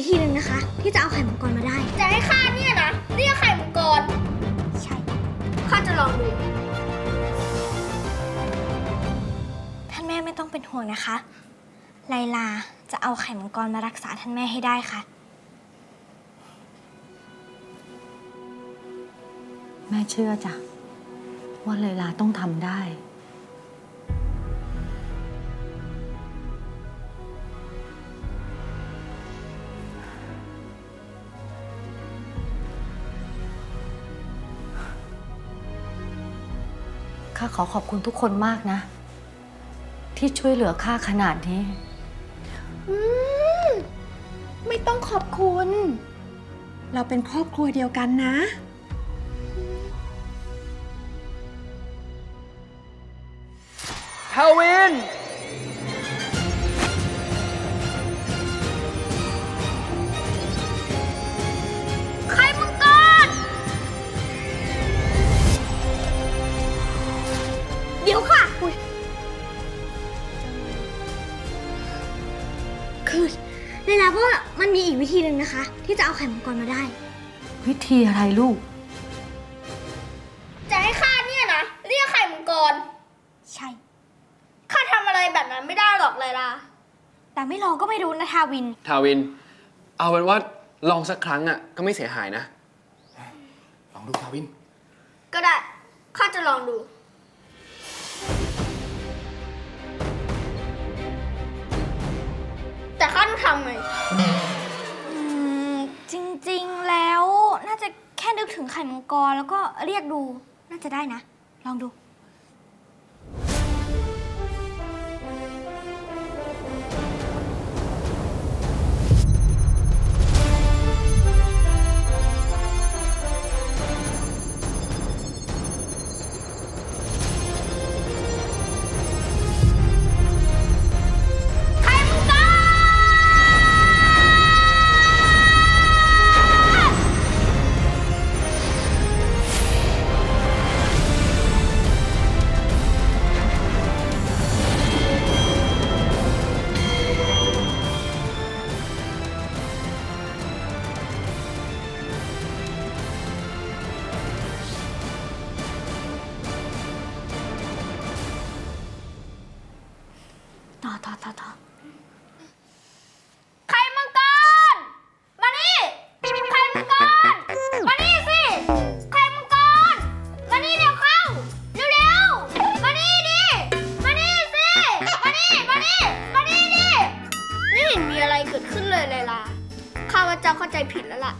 วิธีหนึ่งนะคะ ที่จะเอาไข่มังกรมาได้ จะให้ข้าเนี่ยนะเรียกไข่มังกร ใช่ข้าจะลองดู ท่านแม่ไม่ต้องเป็นห่วงนะคะ ไลลาจะเอาไข่มังกรมารักษาท่านแม่ให้ได้ค่ะ แม่เชื่อจ้ะว่าไลลาต้องทำได้ ข้าขอขอบคุณทุกคนมากนะ ที่ช่วยเหลือข้าขนาดนี้ไม่ต้องขอบคุณ เราเป็นครอบครัวเดียวกันนะทาวิน เดี๋ยวค่ะอุ๊ยคือไลลาว่ามันมีอีกวิธีหนึ่งนะคะ ที่จะเอาไข่มังกรมาได้ วิธีอะไรลูก จะให้ข้าเนี่ยนะเรียกไข่มังกรใช่ ข้าทำอะไรแบบนั้นไม่ได้หรอกเลยล่ะ แต่ไม่ลองก็ไม่รู้นะทาวิน ทาวิน เอาเป็นว่าลองสักครั้งอะก็ไม่เสียหายนะ ลองดูทาวิน ก็ได้ ข้าจะลองดู ข้าต้องทำไงอืมจริงๆแล้วน่าจะแค่นึกถึงไข่มังกรแล้วก็เรียกดูน่าจะได้นะ ลองดู ต่อต่อต่อต่อไข่มังกร มานี่ ไข่มังกร มานี่สิ ไข่มังกร มานี่เร็วเข้า เร็วๆ มานี่ดิ มานี่สิ มานี่ มานี่ มานี่ดิ ไม่เห็นมีอะไรเกิดขึ้นเลยเลยล่ะ ข้าว่าเจ้าเข้าใจผิดแล้วล่ะ